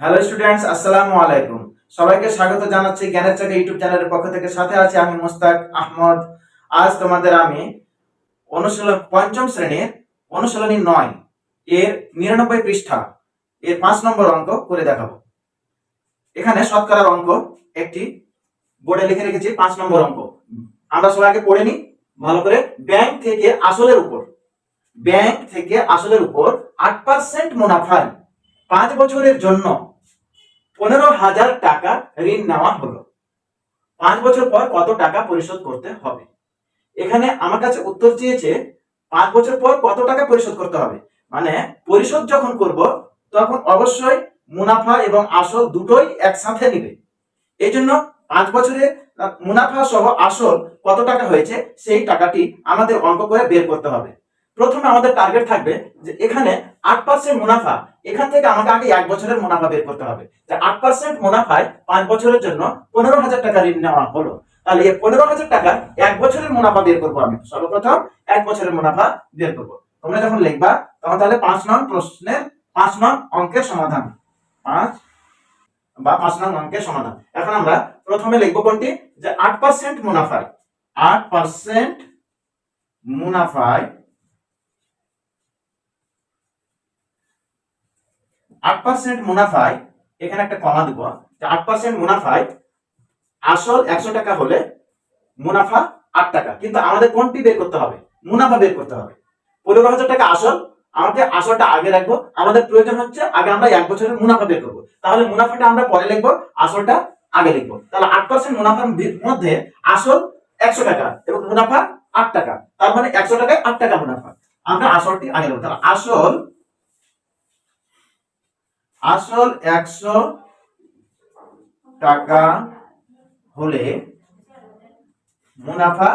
Hello students আসসালামু আলাইকুম সবাইকে স্বাগত জানাচ্ছি জ্ঞানের চাকা ইউটিউব চ্যানেলের পক্ষ থেকে। সাথে আছি আমি মোস্তাক আহমদ। আজ তোমাদের আমি অনুশীলন পঞ্চম শ্রেণির অনুশীলনী নয়, এর নিরানব্বই পৃষ্ঠা, এর পাঁচ নম্বর অঙ্ক করে দেখাবো। এখানে শতকরার অঙ্ক একটি বোর্ডে লিখে রেখেছি, পাঁচ নম্বর অঙ্ক। আমরা সবাই আগে পড়ে নিই, ভালো করে। ব্যাংক থেকে আসলের উপর, ব্যাংক থেকে আসলের উপর আট পার্সেন্ট মুনাফায় পাঁচ বছরের জন্য পনেরো হাজার টাকা ঋণ নেওয়া হলো। পাঁচ বছর পর কত টাকা পরিশোধ করতে হবে? এখানে আমার কাছে উত্তর চেয়েছে, পাঁচ বছর পর কত টাকা পরিশোধ করতে হবে? মানে পরিশোধ যখন করব, তখন অবশ্যই মুনাফা এবং আসল দুটোই একসাথে নিবে। এই জন্য পাঁচ বছরে মুনাফা সহ আসল কত টাকা হয়েছে, সেই টাকাটি আমাদের অঙ্ক করে বের করতে হবে। প্রথমে আমাদের টার্গেট থাকবে যে এখানে আট পার্সেন্ট মুনাফা, এখান থেকে আমাকে আগে এক বছরের মুনাফা বের করতে হবে। যে আট পার্সেন্ট মুনাফায় পাঁচ বছরের জন্য পনেরো হাজার টাকা ঋণ নেওয়া হলো। তাহলে এই পনেরো হাজার টাকা এক বছরের মুনাফা বের করব আমি। সর্বপ্রথম এক বছরের মুনাফা বের করব। তোমরা যখন লিখবা, তখন তাহলে পাঁচ নং প্রশ্নের পাঁচ নং অঙ্কের সমাধান। পাঁচ বা পাঁচ নং অঙ্কের সমাধান। এখন আমরা প্রথমে লিখব কোনটি? যে আট পার্সেন্ট মুনাফায়, আট পার্সেন্ট মুনাফায় আট পার্সেন্ট মুনাফায় এখানে একটা কমা দিব যে আট পার্সেন্ট মুনাফায় আসল একশো টাকা হলে মুনাফা আট টাকা। কিন্তু আমাদের কোনটি বের করতে হবে? মুনাফা বের করতে হবে। পনেরো হাজার টাকা আসল, আমাকে আসলটা আগে রাখব। আমাদের প্রয়োজন হচ্ছে আগে আমরা এক বছরের মুনাফা বের করব। তাহলে মুনাফাটা আমরা পরে লিখব, আসলটা আগে লিখব। তাহলে আট পার্সেন্ট মুনাফার মধ্যে আসল একশো টাকা এবং মুনাফা আট টাকা। তার মানে একশো টাকায় আট টাকা মুনাফা। আমরা আসলটি আগে লিখব তাহলে আসল আসল একশো টাকা হলে মুনাফা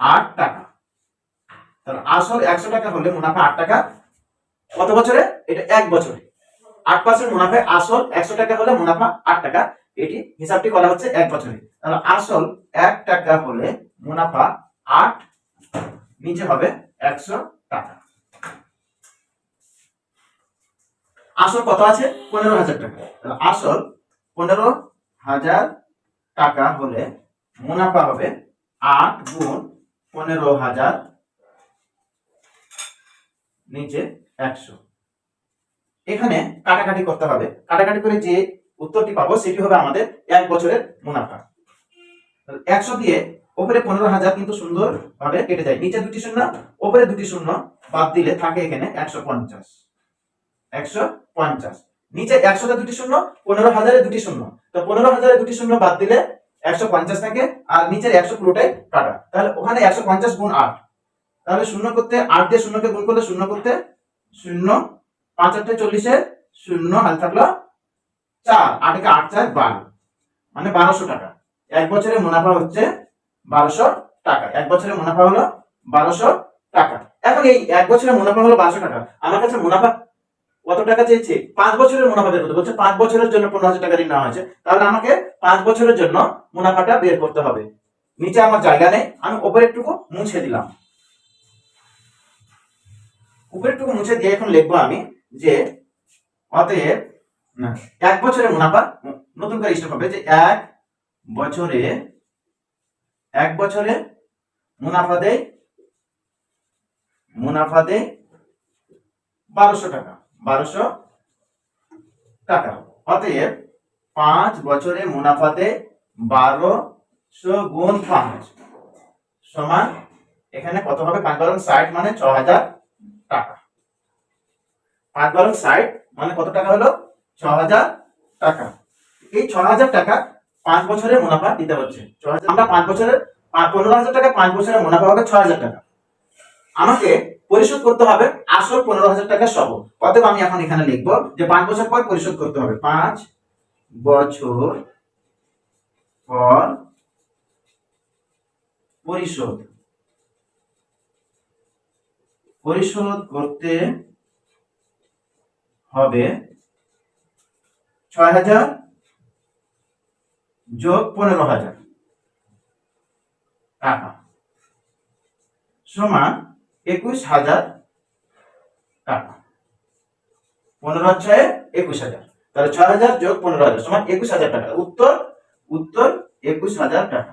আট টাকা। তাহলে আসল একশো টাকা হলে মুনাফা আট টাকা। কত বছরে? এটা এক বছরে। আট পার্সেন্ট মুনাফায় আসল একশো টাকা হলে মুনাফা আট টাকা। এটি হিসাবটি করা হচ্ছে এক বছরে। তাহলে আসল এক টাকা হলে মুনাফা আট, নিচে হবে একশো টাকা। আসল কত আছে? পনেরো হাজার টাকা। আসল পনেরো হাজার টাকা হলে মুনাফা হবে আট গুণ পনেরো হাজার নিচে একশো। এখানে কাটাকাটি করতে হবে। কাটাকাটি করে যে উত্তরটি পাবো সেটি হবে আমাদের এক বছরের মুনাফা। একশো দিয়ে ওপরে পনেরো হাজার কিন্তু সুন্দর ভাবে কেটে যায়। নিচে দুটি শূন্য, ওপরে দুটি শূন্য বাদ দিলে থাকে এখানে একশো পঞ্চাশ। একশো পঞ্চাশ। নিচে একশোতে দুটি শূন্য, পনেরো হাজারে দুটি শূন্য। তো পনেরো হাজারে দুটি শূন্য বাদ দিলে একশো পঞ্চাশ থাকে, আর নিচের একশো পুরোটাই কাটা। তাহলে ওখানে একশো পঞ্চাশ গুণ আট। তাহলে শূন্য করতে আট দিয়ে শূন্যকে গুণ করলে শূন্য করতে শূন্য, পাঁচ আটটা চল্লিশে শূন্য হাল থাকল চার। আটকে আট চার, বারো। মানে বারোশো টাকা। এক বছরের মুনাফা হচ্ছে বারোশো টাকা। এক বছরের মুনাফা হলো বারোশো টাকা। এখন এই এক বছরের মুনাফা হলো বারোশো টাকা। আমার কাছে মুনাফা কত টাকা চেয়েছে? পাঁচ বছরের মুনাফা বের করতে। বলছে পাঁচ বছরের জন্য পনেরো হাজার টাকা ঋণ নেওয়া হয়েছে। তাহলে আমাকে পাঁচ বছরের জন্য মুনাফাটা বের করতে হবে। নিচে আমার জায়গা নেই। আমি উপরে একটুকু মুছে দিলাম। উপরে একটুকু মুছে দিয়ে এখন লিখব আমি যে অতএব এক বছরের মুনাফা নতুন করে স্টক হবে যে এক বছরে এক বছরে মুনাফা দেয় মুনাফা দেয় বারোশো টাকা। বারোশো টাকা। অতএব পাঁচ বছরে মুনাফাতে বারোশো গুণ পাঁচ সমান এখানে কত হবে? পাঁচ বারো ষাট মানে ছ হাজার টাকা। পাঁচ বারো ষাট মানে কত টাকা হলো? ছ হাজার টাকা। এই ছ হাজার টাকা পাঁচ বছরের মুনাফা দিতে হচ্ছে। আমরা পাঁচ বছরের পনেরো হাজার টাকা, পাঁচ বছরের মুনাফা হবে ছ হাজার টাকা। আমাকে পরিশোধ করতে হবে আসল পনেরো হাজার টাকা সহ। অতএব আমি এখন এখানে লিখব যে পাঁচ বছর পর পরিশোধ করতে হবে। পাঁচ বছর পর পরিশোধ। পরিশোধ করতে হবে ছয় হাজার যোগ পনেরো হাজার টাকা। সমান একুশ হাজার টাকা। পনেরো ছয়ে একুশ হাজার। তাহলে ছয় হাজার যোগ পনেরো হাজার সমান একুশ হাজার টাকা। উত্তর উত্তর একুশ হাজার টাকা।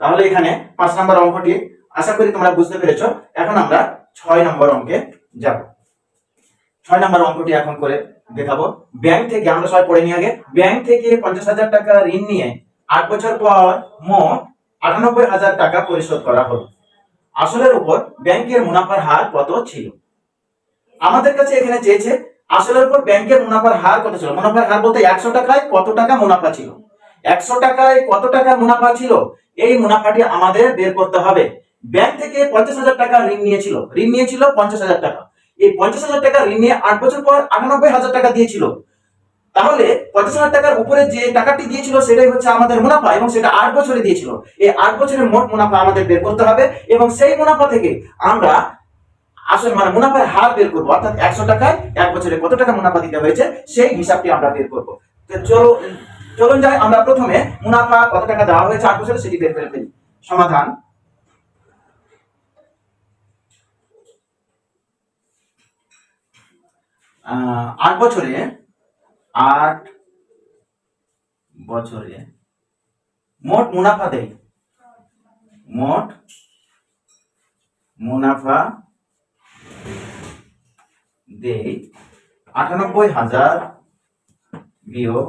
তাহলে এখানে পাঁচ নম্বর অঙ্কটি আশা করি তোমরা বুঝতে পেরেছ। এখন আমরা ছয় নম্বর অঙ্কে যাব। ছয় নম্বর অঙ্কটি এখন করে দেখাবো। ব্যাংক থেকে আমরা সবাই পড়ে নিয়ে আগে। ব্যাংক থেকে পঞ্চাশ হাজার টাকা ঋণ নিয়ে আট বছর পর মোট আটানব্বই হাজার টাকা পরিশোধ করা হলো। আসলের উপর ব্যাংকের মুনাফার হার কত ছিল? আমাদের কাছে এখানে চেয়েছে, আসলের উপর ব্যাংকের মুনাফার হার কত ছিল? মুনাফার হার বলতে একশো টাকায় কত টাকা মুনাফা ছিল? একশো টাকায় কত টাকা মুনাফা ছিল? এই মুনাফাটি আমাদের বের করতে হবে। ব্যাংক থেকে পঞ্চাশ হাজার টাকা ঋণ নিয়েছিল। ঋণ নিয়েছিল পঞ্চাশ হাজার টাকা। এই পঞ্চাশ হাজার টাকা ঋণ নিয়ে আট বছর পর আটানব্বই হাজার টাকা দিয়েছিল। তাহলে পঞ্চাশ হাজার টাকার উপরে যে টাকাটি দিয়েছিল, সেটাই হচ্ছে আমাদের মুনাফা এবং সেটা আট বছরে দিয়েছিল। এই আট বছরের মোট মুনাফা আমাদের বের করতে হবে এবং সেই মুনাফা থেকে আমরা আসলে মানে মুনাফার হার বের করব। অর্থাৎ একশো টাকায় এক বছরে কত টাকা মুনাফা দিতে হয়েছে, সেই হিসাবটি আমরা বের করব। চলো চলুন যাই, আমরা প্রথমে মুনাফা কত টাকা দেওয়া হয়েছে আট বছরে সেটি বের করে ফেলি। সমাধান। আট বছরে আট বছরে মোট মুনাফা দেয়। মোট মুনাফা দেয় আটানব্বই হাজার বিয়োগ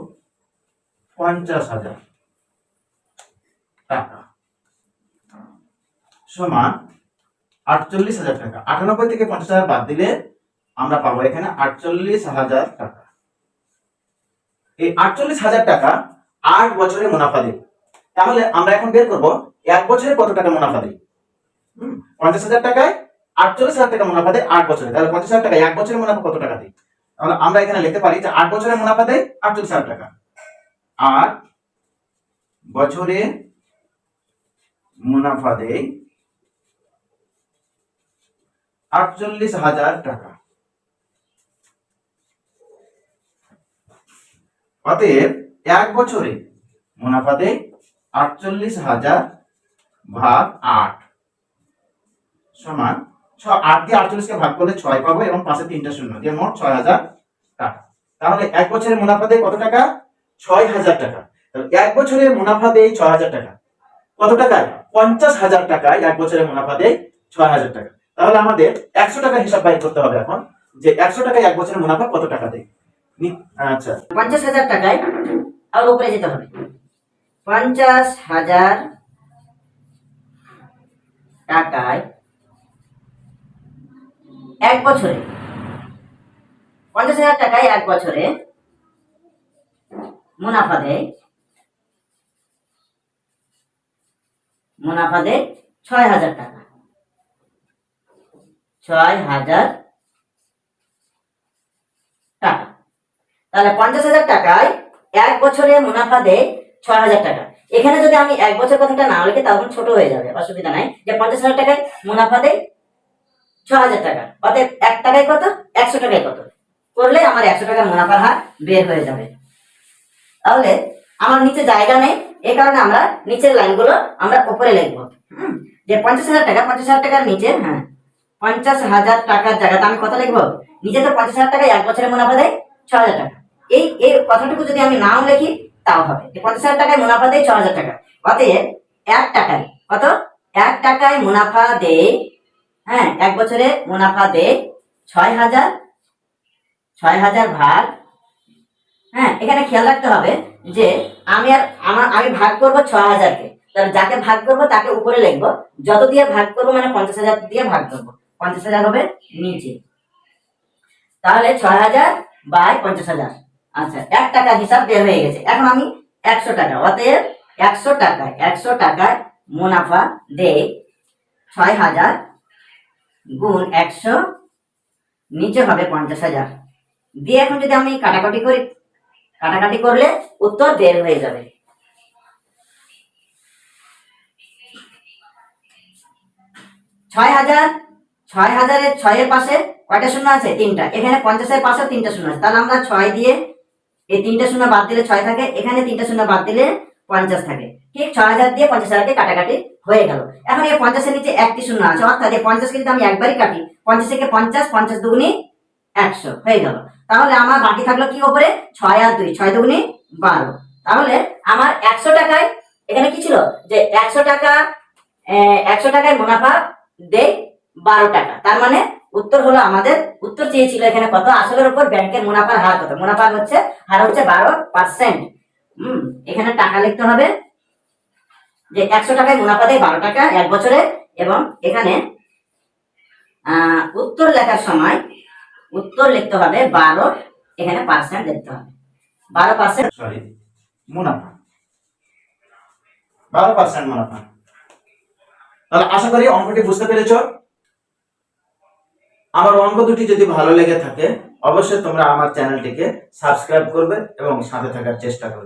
পঞ্চাশ হাজার টাকা। সমান আটচল্লিশ হাজার টাকা। আটানব্বই থেকে পঞ্চাশ হাজার বাদ দিলে আমরা পাবো এখানে আটচল্লিশ হাজার টাকা। এই আটচল্লিশ হাজার টাকা আট বছরে মুনাফা দেয় তাহলে আমরা এখন বের করব, এক বছরে কত টাকা মুনাফা দেয় পঞ্চাশ হাজার টাকায় আটচল্লিশ হাজার টাকা মুনাফা দেয় আট বছরে। তাহলে পঞ্চাশ হাজার টাকা এক বছরের মুনাফা কত টাকা দেয় তাহলে আমরা এখানে লিখতে পারি যে আট বছরের মুনাফা দেয় আটচল্লিশ হাজার টাকা। আট বছরে মুনাফা দেয় আটচল্লিশ হাজার টাকা। অতএব এক বছরে মুনাফা দেয় আটচল্লিশ হাজার ভাগ আট সমান ছ, আট দিয়ে আটচল্লিশকে ভাগ করলে ছয় পাবো এবং পাশে তিনটা শূন্য দিয়ে মোট ছয় হাজার টাকা। তাহলে এক বছরে মুনাফা দেয় কত টাকা? ছয় হাজার টাকা। এক বছরে মুনাফা দেয় ছয় হাজার টাকা। কত টাকায়? পঞ্চাশ হাজার টাকায় এক বছরে মুনাফা দেয় ছয় হাজার টাকা। তাহলে আমাদের একশো টাকার হিসাব বাইর করতে হবে এখন যে একশো টাকায় এক বছরের মুনাফা কত টাকা দেয় আচ্ছা। পঞ্চাশ হাজার টাকায় আরও উপরে যেতে হবে। পঞ্চাশ হাজার টাকায় এক বছরে, পঞ্চাশ হাজার টাকায় এক বছরে মুনাফা দেয় মুনাফা দেয় ছয় হাজার টাকা। ছয় হাজার টাকা তাহলে পঞ্চাশ হাজার টাকায় এক বছরে মুনাফা দেয় ছয় হাজার টাকা। এখানে যদি আমি এক বছর কথাটা না লিখি তখন ছোট হয়ে যাবে অসুবিধা নাই। যে পঞ্চাশ হাজার টাকায় মুনাফা দেয় ছ হাজার টাকা। অতএব এক টাকায় কত? একশো টাকায় কত? করলে আমার একশো টাকার মুনাফার হার বের হয়ে যাবে। তাহলে আমার নিচে জায়গা নেই এই কারণে আমরা নিচের লাইনগুলো আমরা উপরে লিখব। হুম, যে পঞ্চাশ হাজার টাকা পঞ্চাশ হাজার টাকার নিচে হ্যাঁ। পঞ্চাশ হাজার টাকার জায়গাতে আমি কত লিখব? নিচে তো পঞ্চাশ হাজার টাকায় এক বছরের মুনাফা দেয় ছ হাজার টাকা। এই এর কথাটুকু যদি আমি নাও লিখি, তাও হবে। পঞ্চাশ হাজার টাকায় মুনাফা দেয় ছ হাজার টাকা। অতএব এক টাকায়, কত? এক টাকায় মুনাফা দেয় হ্যাঁ এক বছরে মুনাফা দেয় ছয় হাজার ছয় হাজার ভাগ। হ্যাঁ এখানে খেয়াল রাখতে হবে যে আমি আর আমার, আমি ভাগ করব ছ হাজারকে। তাহলে যাকে ভাগ করব তাকে উপরে লিখব। যত দিয়ে ভাগ করব মানে পঞ্চাশ হাজার দিয়ে ভাগ করব। পঞ্চাশ হাজার হবে নিচে। তাহলে ছয় হাজার বাই পঞ্চাশ হাজার। আচ্ছা এক টাকা হিসাব বের হয়ে গেছে। এখন আমি একশো টাকা, অতএব একশো টাকায় একশো টাকায় মুনাফা দেয় ছয় হাজার গুণ একশো, নিচে হবে পঞ্চাশ হাজার। দিয়ে এখন যদি আমি কাটাকাটি করি, কাটাকাটি করলে উত্তর বের হয়ে যাবে। ছয় হাজার, ছয় হাজারের ছয়ের পাশে কয়টা শূন্য আছে? তিনটা। এখানে পঞ্চাশের পাশে তিনটা শূন্য আছে। তাহলে আমরা ছয় দিয়ে এই তিনটা শূন্য বাদ দিলে ছয় থাকে, এখানে তিনটা শূন্য বাদ দিলে পঞ্চাশ থাকে। ঠিক ছয় হাজার দিয়ে পঞ্চাশ হাজারকে কাটাকাটি হয়ে গেল। এখন এই পঞ্চাশের নিচে একটি শূন্য আছে, অর্থাৎ এই পঞ্চাশকে যদি আমি একবারই কাটি। পঞ্চাশ থেকে পঞ্চাশ পঞ্চাশ দুগুনি একশো হয়ে গেল। তাহলে আমার বাকি থাকল কি ওপরে ছয় আর দুই, ছয় দুগুনি বারো। তাহলে আমার একশো টাকায়, এখানে কি ছিল? যে একশো টাকা একশো টাকায় মুনাফা দেয় বারো টাকা। তার মানে উত্তর হলো আমাদের, উত্তর চেয়েছিল এখানে কত? আসলের উপর ব্যাংকের মুনাফার হার কত? মুনাফা হচ্ছে, হার হচ্ছে বারো পার্সেন্ট হম, এখানে টাকা লিখতে হবে যে একশো টাকায় মুনাফা দেয় বারো টাকা এক বছরে, এবং এখানে উত্তর লেখার সময় উত্তর লিখতে হবে বারো, এখানে পার্সেন্ট লিখতে হবে। বারো পার্সেন্ট সরি মুনাফা। বারো পার্সেন্ট মুনাফা। তাহলে আশা করি অঙ্কটি বুঝতে পেরেছ। আমার অঙ্ক দুটি যদি ভালো লেগে থাকে, অবশ্যই তোমরা আমার চ্যানেলটিকে সাবস্ক্রাইব করবে এবং সাথে থাকার চেষ্টা করবে।